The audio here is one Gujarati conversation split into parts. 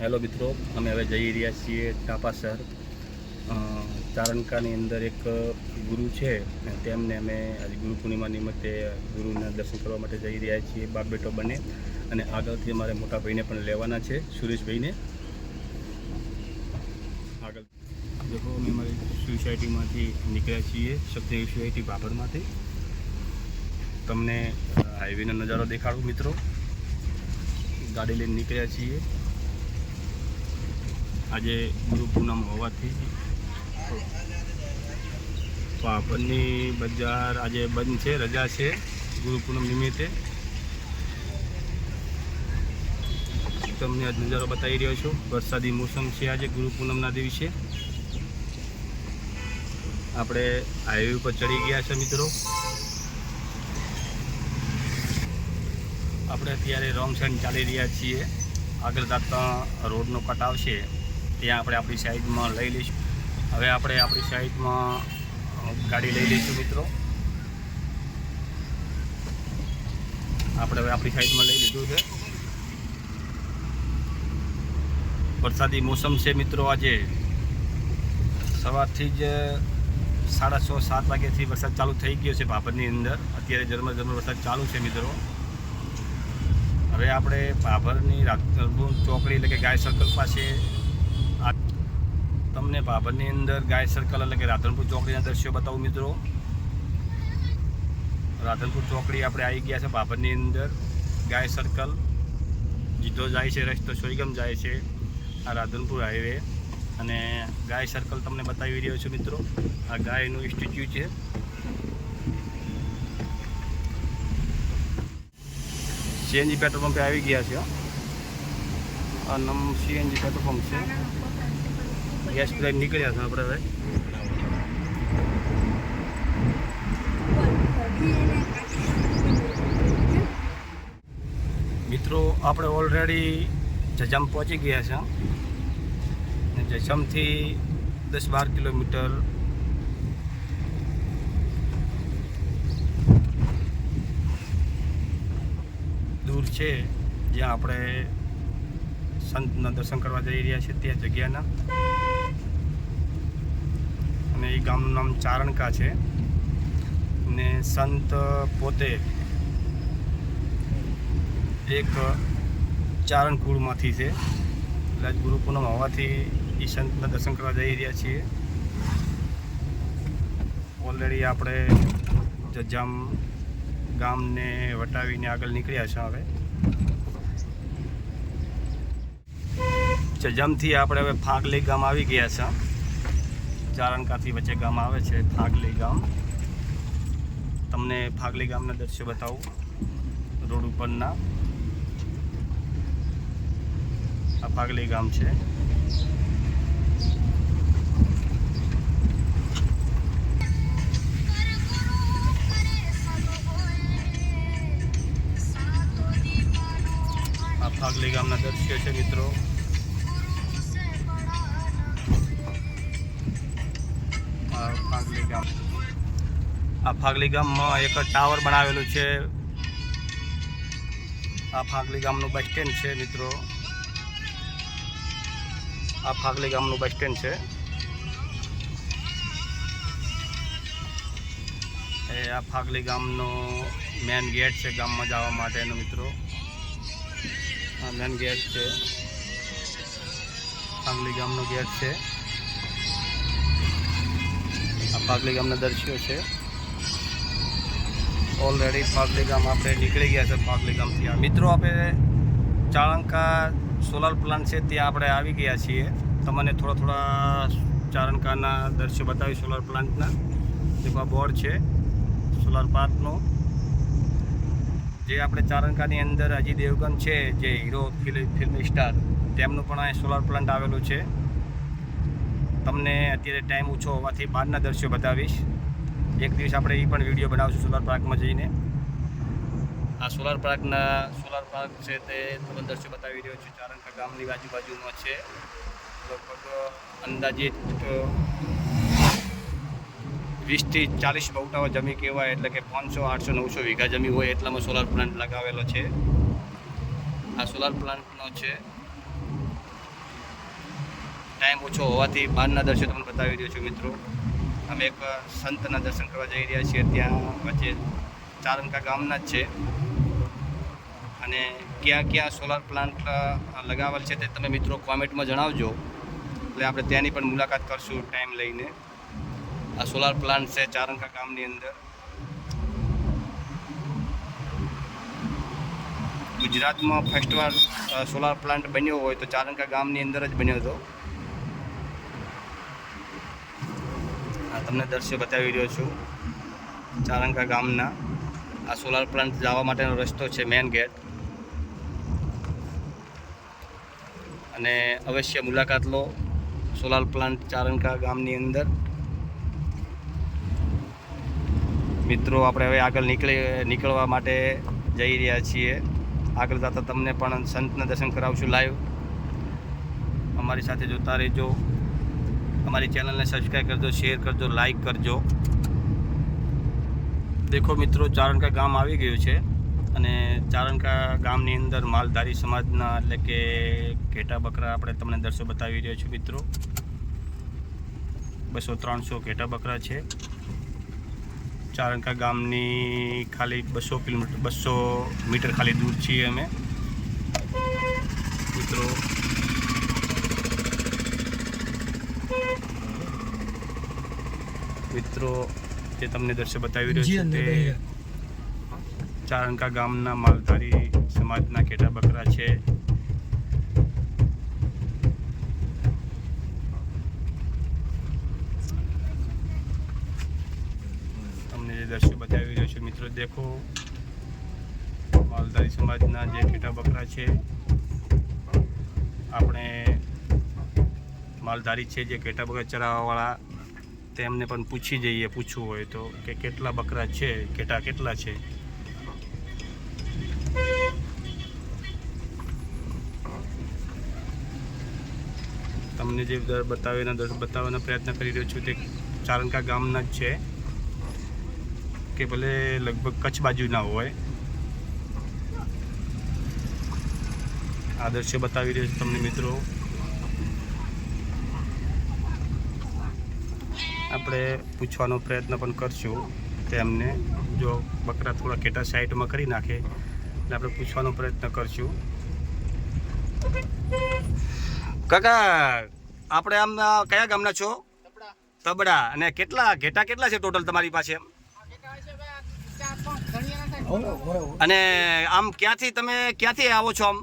હેલો મિત્રો, અમે હવે જઈ રહ્યા છીએ ટાપા શહેર. તારણકાની અંદર એક ગુરુ છે તેમને અમે આજે ગુરુ પૂર્ણિમા નિમિત્તે ગુરુના દર્શન કરવા માટે જઈ રહ્યા છીએ, બાપ બેટો બંને. અને આગળથી અમારે મોટા ભાઈને પણ લેવાના છે, સુરેશભાઈને. આગળ દેખો અમે અમારી સોસાયટીમાંથી નીકળ્યા છીએ. શક્તિ સોસાયટી બાબરમાંથી. તમને હાઈવેનો નજારો દેખાડું, મિત્રો. ગાડી લઈને નીકળ્યા છીએ. આજે ગુરુ પૂનમ હોવાથી. પાપડની બજાર આજે બંધ છે, રજા છે ગુરુ પૂનમ નિમિત્તે. તમને આજ નજારો બતાવી રહ્યો છું. વરસાદી મોસમ છે આજે ગુરુ પૂનમના દિવસે. આપણે હાઈવે ઉપર ચડી ગયા છે મિત્રો. આપણે અત્યારે રોંગ સાઈડ ચાલી રહ્યા છીએ. આગળ જતા રોડનો કટ આવશે. ત્યાં આપણે આપણી સાઈડમાં લઈ લઈશું. હવે આપણે આપણી સાઈડમાં ગાડી લઈ લઈશું મિત્રો. આપણે હવે આપણી સાઈડમાં લઈ લીધું છે. વરસાદી મોસમ છે મિત્રો આજે. સવારથી જ સાડા છ, સાત વાગ્યાથી વરસાદ ચાલુ થઈ ગયો છે ભાભરની અંદર. અત્યારે ઝરમર ઝરમર વરસાદ ચાલુ છે મિત્રો. હવે આપણે ભાભરની ચોકડી એટલે કે ગાય સર્કલ પાસે તમને ભાભરની અંદર ગાય સર્કલ એટલે કે રાધનપુર ચોકડીના દ્રશ્યો બતાવું મિત્રો. રાધનપુર ચોકડી આપણે આવી ગયા છે ભાભરની અંદર. ગાય સર્કલ. જીધો જાય છે, રસ્તો સોયગમ જાય છે આ રાધનપુર હાઈવે. અને ગાય સર્કલ તમને બતાવી રહ્યો છું મિત્રો. આ ગાયનું સ્ટેચ્યુ છે. સીએનજી પેટ્રોલ પંપે આવી ગયા છે. આ નમ સીએનજી પેટ્રોલ પંપ છે. ગેસ પ્લાઇન નીકળ્યા છે આપણે મિત્રો, આપણે ઓલરેડી જજામ પહોંચી ગયા છે. જજામથી દસ બાર કિલોમીટર. દૂર છે, જ્યાં આપણે સંતના દર્શન કરવા જઈ રહ્યા છીએ, ત્યાં જગ્યાના. અને ગામનું નામ ચારણકા છે ને સંત પોતે એક ચારણ કુળમાંથી છે. એટલે ગુરુ પૂનમ હોવાથી એ સંતના દર્શન કરવા જઈ રહ્યા છીએ. ઓલરેડી આપણે જજામ ગામને વટાવીને આગળ નીકળ્યા છે હવે. જજામથી આપણે હવે ફાગલી ગામ આવી ગયા છે. ચારણકાથી વચ્ચે ગામ આવે છે, ફાગલી ગામ. તમને ફાગલી ગામના દ્રશ્યો બતાવું, રોડ ઉપરના. આ ફાગલી ગામ છે. આ ફાગલી ગામના દ્રશ્યો છે, મિત્રો. આ ફાગલી ગામમાં એક ટાવર બનાવેલું છે. આ ફાગલી ગામનું બસ સ્ટેન્ડ છે મિત્રો. આ ફાગલી ગામનું બસ સ્ટેન્ડ છે. એ આ ફાગલી ગામનો મેન ગેટ છે ગામમાં જવા માટેનો મિત્રો. આ મેન ગેટ છે. ફાગલી ગામનો ગેટ છે. આ ફાગલી ગામના દ્રશ્યો છે. ઓલરેડી પાગલી ગામ આપણે નીકળી ગયા છે પાગલી ગામથી મિત્રો, આપણે ચારણકા સોલાર પ્લાન્ટ છે ત્યાં આપણે આવી ગયા છીએ. તમને થોડા થોડા ચારણકાના દ્રશ્યો બતાવી સોલાર પ્લાન્ટના જેવા બોર્ડ છે સોલાર પાર્કનો જે આપણે ચારણકાની અંદર અજય દેવગન છે, જે હીરો ફિલ્મ સ્ટાર, તેમનું પણ અહીં સોલાર પ્લાન્ટ આવેલું છે. તમને અત્યારે ટાઈમ ઓછો હોવાથી બહારના દ્રશ્યો બતાવીશ. એક દિવસ આપણે એ પણ વીડિયો બનાવશું સોલાર પાર્કમાં જઈને. આ સોલાર પાર્કના સોલાર પાર્ક છે તે તમને દ્રશ્યો બતાવી રહ્યો છું. ચારણકા ગામની આજુબાજુમાં છે. લગભગ અંદાજિત વીસથી ચાલીસ બહુટાઓ જમી કહેવાય, એટલે કે પાંચસો, આઠસો, નવસો વીઘા જમી હોય એટલામાં સોલાર પ્લાન્ટ લગાવેલો છે. આ સોલાર પ્લાન્ટનો છે ટાઈમ ઓછો હોવાથી બહારના દર્શન તમને બતાવી રહ્યો છું મિત્રો. અમે એક સંતના દર્શન કરવા જઈ રહ્યા છીએ. ત્યાં વચ્ચે ચારંકા ગામના જ છે. અને ક્યાં ક્યાં સોલાર પ્લાન્ટ લગાવેલ છે તે તમે મિત્રો કોમેન્ટમાં જણાવજો. એટલે આપણે ત્યાંની પણ મુલાકાત કરશું ટાઈમ લઈને. આ સોલાર પ્લાન્ટ છે ચારંકા ગામની અંદર. ગુજરાતમાં ફર્સ્ટ વાર સોલાર પ્લાન્ટ બન્યો હોય તો ચારંકા ગામની અંદર જ બન્યો હતો. તમને દ્રશ્ય બતાવી રહ્યો છું. ચારંકા ગામના. આ સોલાર પ્લાન્ટ જવા માટેનો રસ્તો છે મેન ગેટ અને અવશ્ય મુલાકાત લો સોલાર પ્લાન્ટ ચારંકા ગામની અંદર. મિત્રો, આપણે હવે આગળ નીકળી, નીકળવા માટે જઈ રહ્યા છીએ. આગળ જતાં તમને પણ સંતના દર્શન કરાવશું લાઈવ અમારી સાથે જોતા રહેજો. અમારી ચેનલને સબસ્ક્રાઈબ કરજો શેર કરજો લાઈક કરજો. દેખો મિત્રો, ચારણકા ગામ આવી ગયું છે અને ચારણકા ગામની અંદર માલધારી સમાજના એટલે કે ઘેટા બકરા આપણે તમને દર્શો બતાવી રહ્યા છું મિત્રો. બસો ત્રણસો ઘેટા બકરા છે. ચારણકા ગામની ખાલી બસો કિલોમીટર, બસો મીટર ખાલી દૂર છીએ અમે. મિત્રો મિત્રો જે તમને દ્રશ્ય બતાવી રહ્યો છે તે ચારણકા ગામના માલધારી સમાજના કેટા બકરા છે. તમને જે દ્રશ્ય બતાવી રહ્યો છે મિત્રો દેખો. માલધારી સમાજના જે કેટા બકરા છે. આપણે માલધારી છે જે કેટા બકરા ચરાવવાવાળા તેમને પણ પૂછી જઈએ, પૂછવું હોય તો કે કેટલા બકરા છે કેટલા કેટલા છે. તમને જે બતાવીને બતાવવાનો પ્રયત્ન કરી રહ્યો છું તે ચારણકા ગામના જ છે. કે ભલે લગભગ કચ્છ બાજુના હોય. આ બતાવી રહ્યો છું તમને મિત્રો. આપણે પૂછવાનો પ્રયત્ન પણ કરશું તેમને જો બકરા થોડા કેટા સાઈડમાં કરી નાખે એટલે આપણે પૂછવાનો પ્રયત્ન કરશું. કાકા આપણે આમ કયા ગામના છો? તબડા. અને કેટલા ઘેટા કેટલા છે ટોટલ તમારી પાસે અને આમ ક્યાંથી તમે ક્યાંથી આવો છો આમ?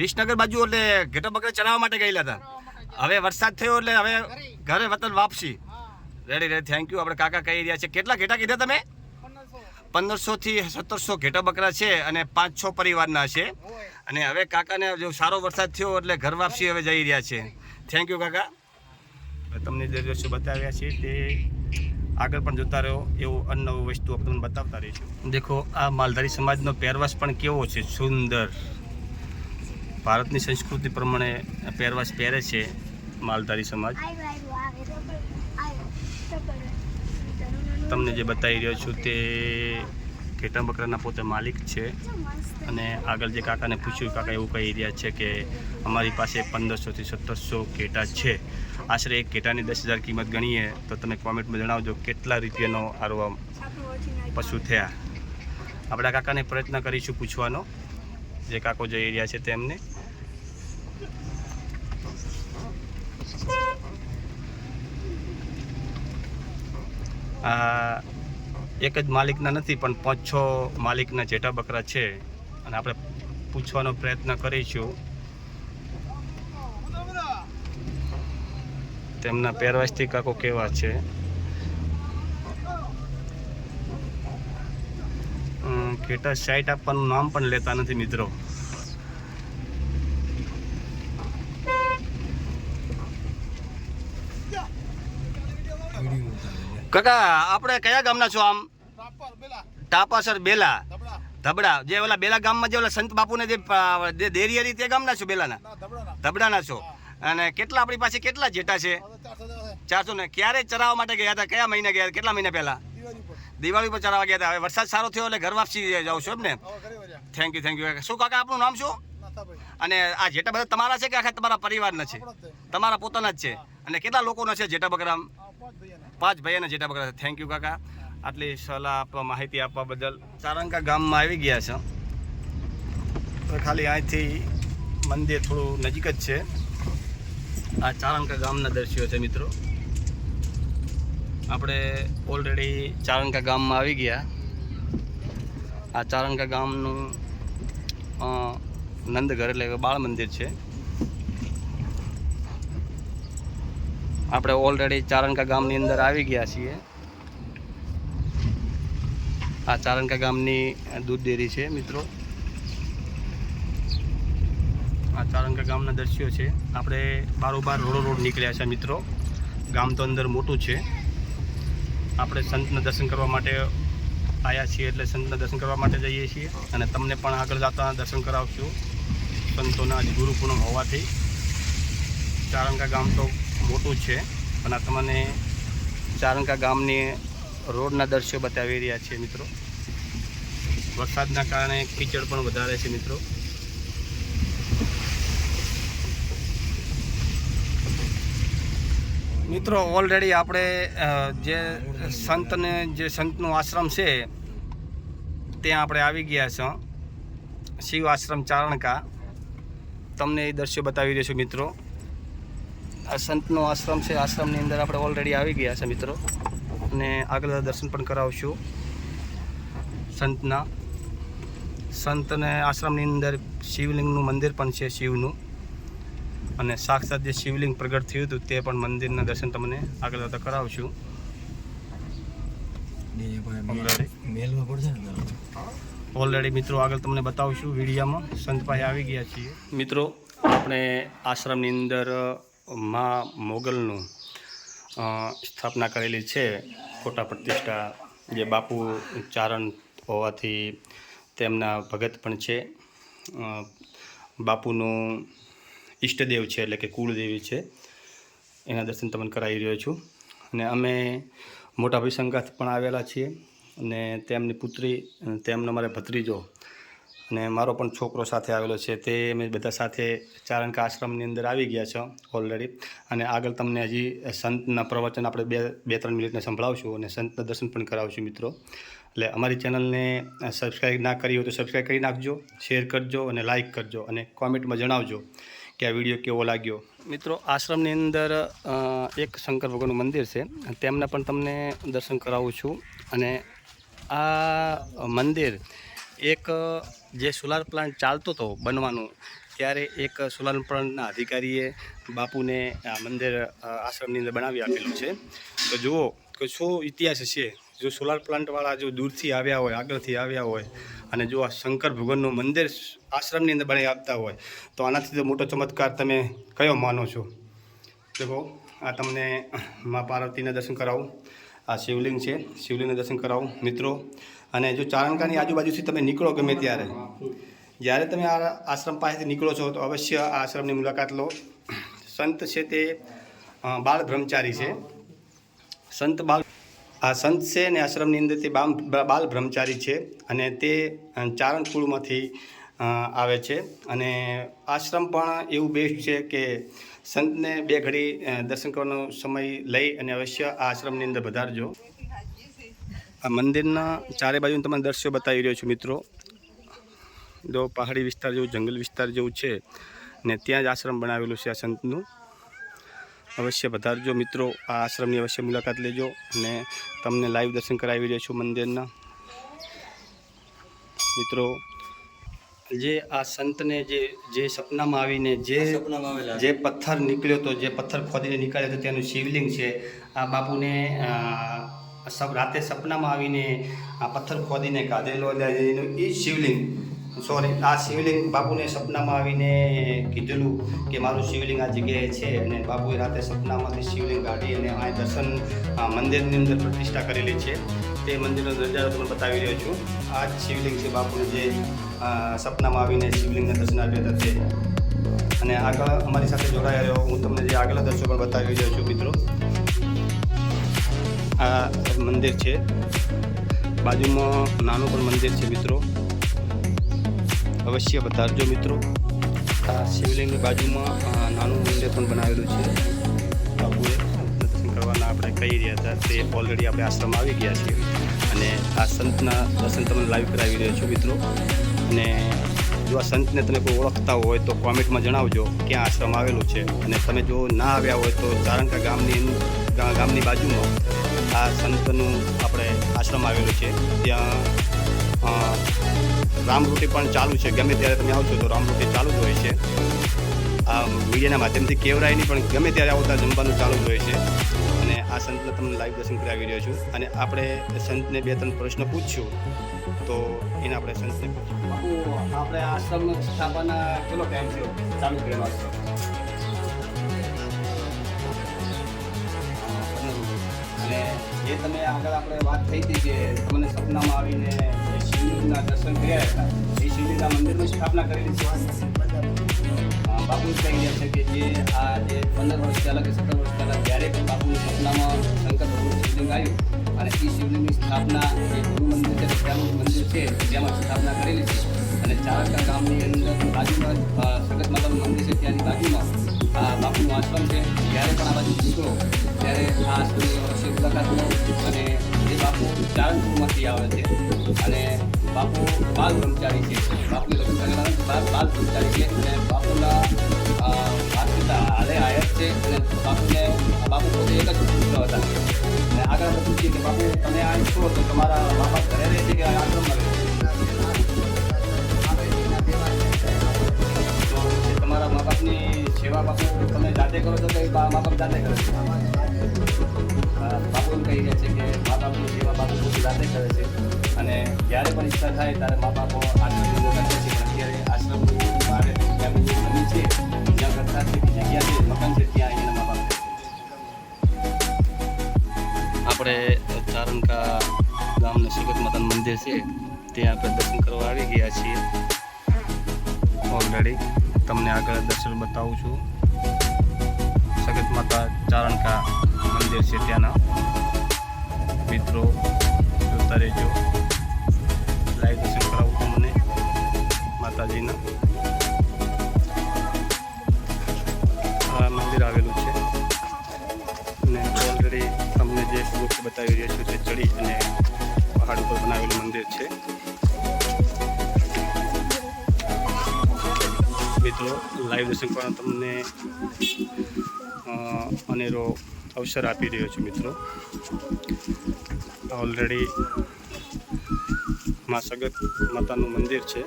વિસનગર બાજુ એટલે ઘેટા બકરા ચલાવવા માટે ગયેલા હતા? હવે વરસાદ થયો એટલે હવે ઘરે વતન વાપસી. રેડી રેડી થેન્ક યુ આપણે કાકા કહી રહ્યા છે. કેટલા ઘેટા કીધા તમે? પંદરસો. થી સત્તરસો ઘેટા બકરા છે અને પાંચ છ પરિવારના છે. અને હવે કાકાને જો સારો વરસાદ થયો એટલે ઘર વાપસી હવે જઈ રહ્યા છે. થેન્ક યુ કાકા. તમને જે દ્રશ્યો બતાવ્યા છે તે આગળ પણ જોતા રહ્યો એવું અનનવું વસ્તુ તમને બતાવતા રહીશું. દેખો આ માલધારી સમાજનો પહેરવાશ પણ કેવો છે? સુંદર. ભારતની સંસ્કૃતિ પ્રમાણે પહેરવાશ પહેરે છે માલધારી સમાજ. તમને જે બતાવી રહ્યો છું તે ઘેટા બકરાના પોતે માલિક છે. અને આગળ જે કાકાને પૂછ્યું, કાકા એવું કહી રહ્યા છે કે અમારી પાસે પંદરસોથી સત્તરસો ઘેટા છે. આશરે એક ઘેટાની દસ હજાર કિંમત ગણીએ તો તમે કોમેન્ટમાં જણાવજો કેટલા રૂપિયાનો આરો પશુ થયા. આપણા કાકાને પ્રયત્ન કરીશું પૂછવાનો. જે કાકો જઈ રહ્યા છે તેમને. આ એક જ માલિકના નથી, પણ પાંચ છ માલિકના જેટા બકરા છે. અને આપણે પૂછવાનો પ્રયત્ન કરીશું. તેમના પહેરવાશથી કાકો કેવા છે? ઘેટા સાઈટ આપવાનું નામ પણ લેતા નથી મિત્રો. કાકા, આપણે કયા ગામના છો આમ? ટાપાસર બેલા. ધબડા. જે ઓલા બેલા ગામમાં જે ઓલા સંત બાપુને જે દેરી હતી તે ગામના છો બેલાના? ધબડાના છો. અને કેટલા આપણી પાસે કેટલા જેટા છે? ચારસો ને ક્યારે ચરાવવા માટે ગયા હતા? કયા મહિને ગયા કેટલા મહિના પહેલા? દિવાળી પર ચરાવવા ગયા હતા. હવે વરસાદ સારો થયો એટલે ઘર વાપસી જાવ છો એમ ને થેન્ક યુ થેન્ક યુ શું કાકા આપણું નામ શું? અને આ જેટા બધા તમારા છે કે આખા તમારા પરિવારના છે? તમારા પોતાના જ છે. અને કેટલા લોકોના છે જેટા બકરામ? પાંચ ભાઈઓના. જેટા બકરા છે. થેન્ક યુ કાકા. આટલી સલાહ આપવા માહિતી આપવા બદલ. ચારંકા ગામમાં આવી ગયા છે. તો ખાલી અહીંથી મંદિર થોડું નજીક જ છે. આ ચારંકા ગામના દ્રશ્યો છે મિત્રો. આપણે ઓલરેડી ચારંકા ગામમાં આવી ગયા. આ ચારંકા ગામનું નંદઘર એટલે બાળ મંદિર છે. આપણે ઓલરેડી ચારણકા ગામની અંદર આવી ગયા છીએ. આ ચારણકા ગામની દૂધ ડેરી છે, મિત્રો. આ ચારણકા ગામના દ્રશ્યો છે. આપણે બારોબાર રોડો રોડ નીકળ્યા છે, મિત્રો. ગામ તો અંદર મોટું છે. આપણે સંતના દર્શન કરવા માટે આવ્યા છીએ એટલે સંતના દર્શન કરવા માટે જઈએ છીએ અને તમને પણ આગળ જતા દર્શન કરાવશું. સંતોના આજ ગુરુ પૂનમ હોવાથી. ચારંકા ગામ તો મોટું છે અને આ તમને ચારંકા ગામની રોડના દ્રશ્યો બતાવી રહ્યા છે મિત્રો. વરસાદના કારણે કીચડ પણ વધારે છે મિત્રો. મિત્રો ઓલરેડી આપણે જે સંતને, જે સંતનું આશ્રમ છે, ત્યાં આપણે આવી ગયા છો. શિવ આશ્રમ ચારણકા. તમને એ દ્રશ્યો બતાવી રહ્યો છું, મિત્રો. આ સંતનો આશ્રમ છે, આશ્રમની અંદર આપણે ઓલરેડી આવી ગયા છે, મિત્રો. અને આગળ દર્શન પણ કરાવશું સંતના. સંતને આશ્રમની અંદર શિવલિંગનું મંદિર પણ છે, શિવનું. અને સાક્ષાત જે શિવલિંગ પ્રગટ થયું હતું તે પણ મંદિરના દર્શન તમને આગળ જતા કરાવશું. ઓલરેડી મિત્રો આગળ તમને બતાવશું વિડીયામાં. સંત પાસે આવી ગયા છીએ. મિત્રો આપણે આશ્રમની અંદર મા મોગલનું સ્થાપના કરેલી છે. ખોટા પ્રતિષ્ઠા જે બાપુ ચારણ હોવાથી તેમના ભગત પણ છે. બાપુનું ઈષ્ટદેવ છે એટલે કે કુળદેવી છે. એના દર્શન તમને કરાવી રહ્યો છું. અને અમે મોટા ભાઈ પણ આવેલા છીએ અને તેમની પુત્રી તેમનો મારે ભત્રીજો અને મારો પણ છોકરો સાથે આવેલો છે. તે અમે બધા સાથે ચારણકા આશ્રમની અંદર આવી ગયા છો ઓલરેડી અને આગળ તમને હજી સંતના પ્રવચન આપણે બે બે, ત્રણ મિનિટને સંભળાવશું અને સંતના દર્શન પણ કરાવશું મિત્રો. એટલે અમારી ચેનલને સબસ્ક્રાઈબ ના કરી હોય તો સબસ્ક્રાઈબ કરી નાખજો શેર કરજો અને લાઇક કરજો અને કોમેન્ટમાં જણાવજો. કે આ વીડિયો કેવો લાગ્યો? મિત્રો, આશ્રમની અંદર એક શંકર ભગવાનનું મંદિર છે. તેમના પણ તમને દર્શન કરાવું છું. અને આ મંદિર એક, જે સોલાર પ્લાન્ટ ચાલતો હતો બનવાનું, ત્યારે એક સોલાર પ્લાન્ટના અધિકારીએ બાપુને આ મંદિર આશ્રમની અંદર બનાવી આપેલું છે. તો જુઓ કે શું ઇતિહાસ છે. જો સોલાર પ્લાન્ટવાળા જો દૂરથી આવ્યા હોય, આગળથી આવ્યા હોય અને જો આ શંકર ભગવાનનું મંદિર આશ્રમની અંદર બનાવી આપતા હોય, તો આનાથી તો મોટો ચમત્કાર તમે કયો માનો છો? દેખો, આ તમને મા પાર્વતીના દર્શન કરાવું. આ શિવલિંગ છે, શિવલિંગના દર્શન કરાવું, મિત્રો. અને જો ચારણકાની આજુબાજુથી તમે નીકળો ગમે ત્યારે, જ્યારે તમે આ આશ્રમ પાસેથી નીકળો છો, તો અવશ્ય આ આશ્રમની મુલાકાત લો. સંત છે તે બાળ બ્રહ્મચારી છે. સંત બાલ આ સંત છે ને આશ્રમની અંદર તે બાલ બ્રહ્મચારી છે અને તે ચારણ કુળમાંથી આવે છે. અને આશ્રમ પણ એવું બેસ્ટ છે કે સંતને બે ઘડી દર્શન કરવાનો સમય લઈ અને અવશ્ય આ આશ્રમની અંદર વધારજો આ મંદિરના ચારે બાજુ તમને દ્રશ્યો બતાવી રહ્યો છું મિત્રો. જો પહાડી વિસ્તાર જેવું, જંગલ વિસ્તાર જેવું છે ને ત્યાં જ આશ્રમ બનાવેલું છે આ સંતનું. અવશ્ય વધારજો મિત્રો. આ આશ્રમની અવશ્ય મુલાકાત લેજો અને તમને લાઈવ દર્શન કરાવી રહ્યો છું મંદિરના. મિત્રો જે આ સંતને જે જે સપનામાં આવીને જે સપનામાં આવેલા જે પથ્થર નીકળ્યો હતો જે પથ્થર ખોદીને નીકળ્યો હતો તેનું શિવલિંગ છે. આ બાપુને રાતે સપનામાં આવીને આ પથ્થર ખોદીને કાઢેલો એનું એ શિવલિંગ. સોરી, આ શિવલિંગ બાપુને સપનામાં આવીને કીધેલું કે મારું શિવલિંગ આ જગ્યાએ છે અને બાપુએ રાતે સપનામાંથી શિવલિંગ કાઢી અને આ દર્શન મંદિરની અંદર પ્રતિષ્ઠા કરેલી છે. તે મંદિરનો નજારો તમને બતાવી રહ્યો છું. આ જ શિવલિંગ છે બાપુને જે સપનામાં આવીને શિવલિંગના દર્શન આપ્યા હતા તે. અને આગળ અમારી સાથે જોડાયા રહ્યો હું તમને જે આગલા દર્શો પણ બતાવી રહ્યો છું, મિત્રો. આ મંદિર છે. બાજુમાં નાનું પણ મંદિર છે, મિત્રો. અવશ્ય વધારજો મિત્રો. આ શિવલિંગની બાજુમાં નાનું મંદિર પણ બનાવેલું છે. બાપુએ દર્શન કરવાના આપણે કહી રહ્યા હતા. તે ઓલરેડી આપણે આશ્રમ આવી ગયા છીએ. અને આ સંતના દર્શન તમને લાઈવ કરાવી રહ્યો છું મિત્રો. અને જો આ સંતને તમે કોઈ ઓળખતા હોય તો કોમેન્ટમાં જણાવજો ક્યાં આશ્રમ આવેલું છે. અને તમે જો ના આવ્યા હોય તો ચારણકા ગામની ગામની બાજુમાં આ સંતનું આપણે આશ્રમ આવેલું છે. ત્યાં રામરોટી પણ ચાલુ છે. ગમે ત્યારે તમે આવશો તો રામરોટી ચાલુ જ હોય છે. આ મીડિયાના માધ્યમથી કેવરાય પણ ગમે ત્યારે આવતા જમવાનું ચાલુ જ હોય છે. અને આ સંતને તમને લાઈવ દર્શન કરાવી રહ્યો છું. અને આપણે સંતને બે ત્રણ પ્રશ્ન પૂછશું તો એને આપણે સંતને આપણે આશ્રમ સ્થાપના કેટલો ટાઈમ થયો? ચાલુ કરેલો અને જે તમે આગળ આપણે વાત થઈ હતી કે તમને સપનામાં આવીને જે દર્શન કર્યા હતા એ શિવલિંગા મંદિરની સ્થાપના કરેલી છે બાપુ કહી ગયા છે કે જે આ જે પંદર વર્ષ પહેલાં કે સત્તર વર્ષ પહેલાં જ્યારે પણ બાપુનું સપનામાં શંકર ભગવાન શિવલિંગ આવ્યું અને એ શિવલિંગની સ્થાપના જે ગુરુ મંદિર છે પહેલું મંદિર છે તેમાં સ્થાપના કરેલી છે અને ચારકા ગામની અંદર બાજુમાં સગત માતાનું મંદિર છે ત્યાંની બાજુમાં આ બાપુનું આશ્રમ છે. જ્યારે પણ આ બાજુ નીકળો, ત્યારે આ મુલાકાત અને એ બાપુ ચારણપુરમાંથી આવે છે. અને બાપુ બાલ બ્રહ્મચારી છે. બાપુ કરેલા બાલ બ્રહ્મચારી છે. અને બાપુના અ, હાલે આયર છે. અને બાપુને બાપુ પોતે એક જ પુત્ર હતા. અને આગળ આપણે પૂછીએ કે બાપુ તમે આ છો તો તમારા બાપ ઘરે રહે છે કે આશ્રમમાં રહે છે? તમારા મા બાપની સેવા બાપુ તમે જાતે કરો છો કે મા બાપ જાતે કરે છે? બાપુ એમ કહી રહ્યા છે કે મા બાપુ જેવા બાપુ પોતે જાતે કરે છે. અને જ્યારે પણ ઈચ્છા થાય ત્યારે મા બાપો આશ્રમ કરે છે. અત્યારે આશ્રમની મારે જે જમીન છે જ્યાં કરતા છે જગ્યા છે, મકાન છે, ત્યાં એના મા બાપ આપણે ચારણકા ગામનું સગત માતાનું મંદિર છે. ત્યાં આપણે દર્શન કરવા આવી ગયા છીએ. ઓલરેડી તમને આગળ દર્શન બતાવું છું. સગત માતા ચારણકા મંદિર છે ત્યાંના. મિત્રો, જોતા રહેજો. લાઈવ દર્શન કરાવું તમને માતાજીના. આ મંદિર આવેલું છે. અને ઓલરેડી તમને જે વૃક્ષ બતાવી રહ્યો છું તે ચડી અને પહાડ ઉપર બનાવેલું મંદિર છે. મિત્રો લાઈવ દર્શન કરવાનો તમને અનેરો અવસર આપી રહ્યો છું મિત્રો. ઓલરેડી માં સગત માતાનું મંદિર છે.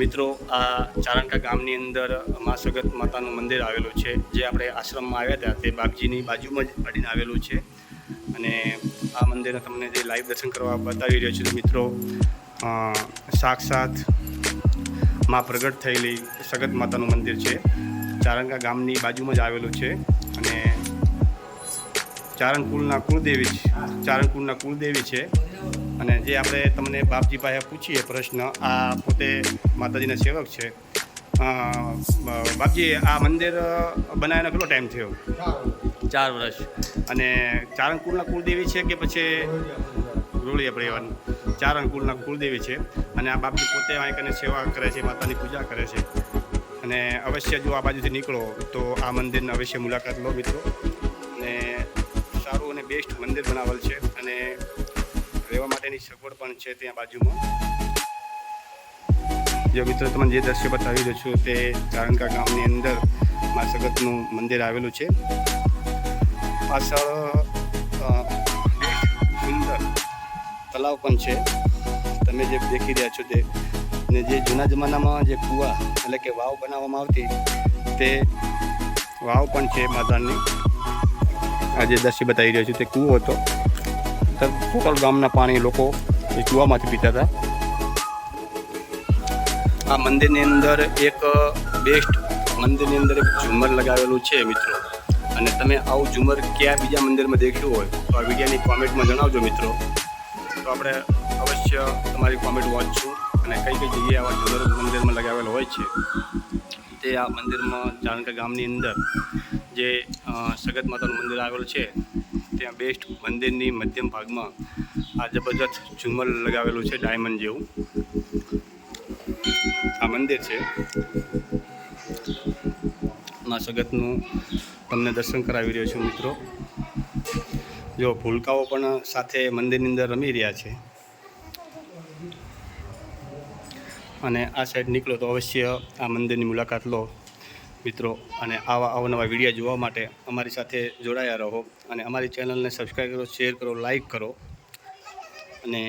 મિત્રો, આ ચારણકા ગામની અંદર મા સગત માતાનું મંદિર આવેલું છે, જે આપણે આશ્રમમાં આવ્યા હતા, તે બાપજીની બાજુમાં જ અડીને આવેલું છે. અને આ મંદિરને તમને જે લાઈવ દર્શન કરવા બતાવી રહ્યો છું મિત્રો સાક્ષાતમાં પ્રગટ થયેલી સગત માતાનું મંદિર છે. ચારણકા ગામની બાજુમાં જ આવેલું છે. અને ચારણકુલના કુળદેવી ચારણકુલના કુળદેવી છે. અને જે આપણે તમને બાપજી પાસે પૂછીએ પ્રશ્ન આ પોતે માતાજીના સેવક છે. બાપજી આ મંદિર બનાવ્યાનો કેટલો ટાઈમ થયો? ચાર વર્ષ. અને ચારણકુલના કુળદેવી છે કે પછી રોળીયા પરિવારની? ચારણકુલના કુળદેવી છે. અને આ બાપજી પોતે અહીં સેવા કરે છે માતાની પૂજા કરે છે. અને અવશ્ય જો આ બાજુથી નીકળો, તો આ મંદિરની અવશ્ય મુલાકાત લો મિત્રો. અને સારું અને બેસ્ટ મંદિર બનાવેલ છે અને રહેવા માટેની સગવડ પણ છે ત્યાં બાજુમાં. જો મિત્રો તમને જે દ્રશ્ય બતાવી રહ્યો છું તે ચારણકા ગામની અંદર મા સગતનું મંદિર આવેલું છે. પાછળ સુંદર તલાવ પણ છે. તમે જે દેખી રહ્યા છો તે ને જે જૂના જમાનામાં જે કૂવા, એટલે કે વાવ બનાવવામાં આવતી, તે વાવ પણ છે માતાની. આજે જે બતાવી રહ્યો છું, તે કૂવો હતો. ટોટલ ગામના પાણી લોકો એ કૂવામાંથી પીતા હતા. આ મંદિરની અંદર એક બેસ્ટ મંદિરની અંદર એક ઝુમર લગાવેલું છે, મિત્રો. અને તમે આવું ઝુમર ક્યાં બીજા મંદિરમાં દેખ્યું હોય, તો આ વિડીયોની કોમેન્ટમાં જણાવજો, મિત્રો. તો આપણે અવશ્ય તમારી કોમેન્ટ વાંચશું અને કઈ કઈ જગ્યાએ આવા ઝુમર મંદિરમાં લગાવેલા હોય છે? તે આ મંદિરમાં જાણકા ગામની અંદર જે સગત માતાનું મંદિર આવેલું છે, ત્યાં બેસ્ટ મંદિરની મધ્યમ ભાગમાં આ જબરજસ્ત ઝુમર લગાવેલું છે ડાયમંડ જેવું. આ મંદિર છે. મા સગતનું તમને દર્શન કરાવી રહ્યો છું મિત્રો. જો ભૂલકાઓ પણ સાથે મંદિરની અંદર રમી રહ્યા છે. અને આ સાઈડ નીકળો તો અવશ્ય આ મંદિરની મુલાકાત લો. મિત્રો, અને આવા અવનવા વીડિયો જોવા માટે અમારી સાથે જોડાયા રહો અને અમારી ચેનલને સબસ્ક્રાઈબ કરો શેર કરો લાઈક કરો. અને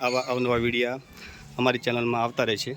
આવા અવનવા વિડીયા અમારી ચેનલમાં આવતા રહે છે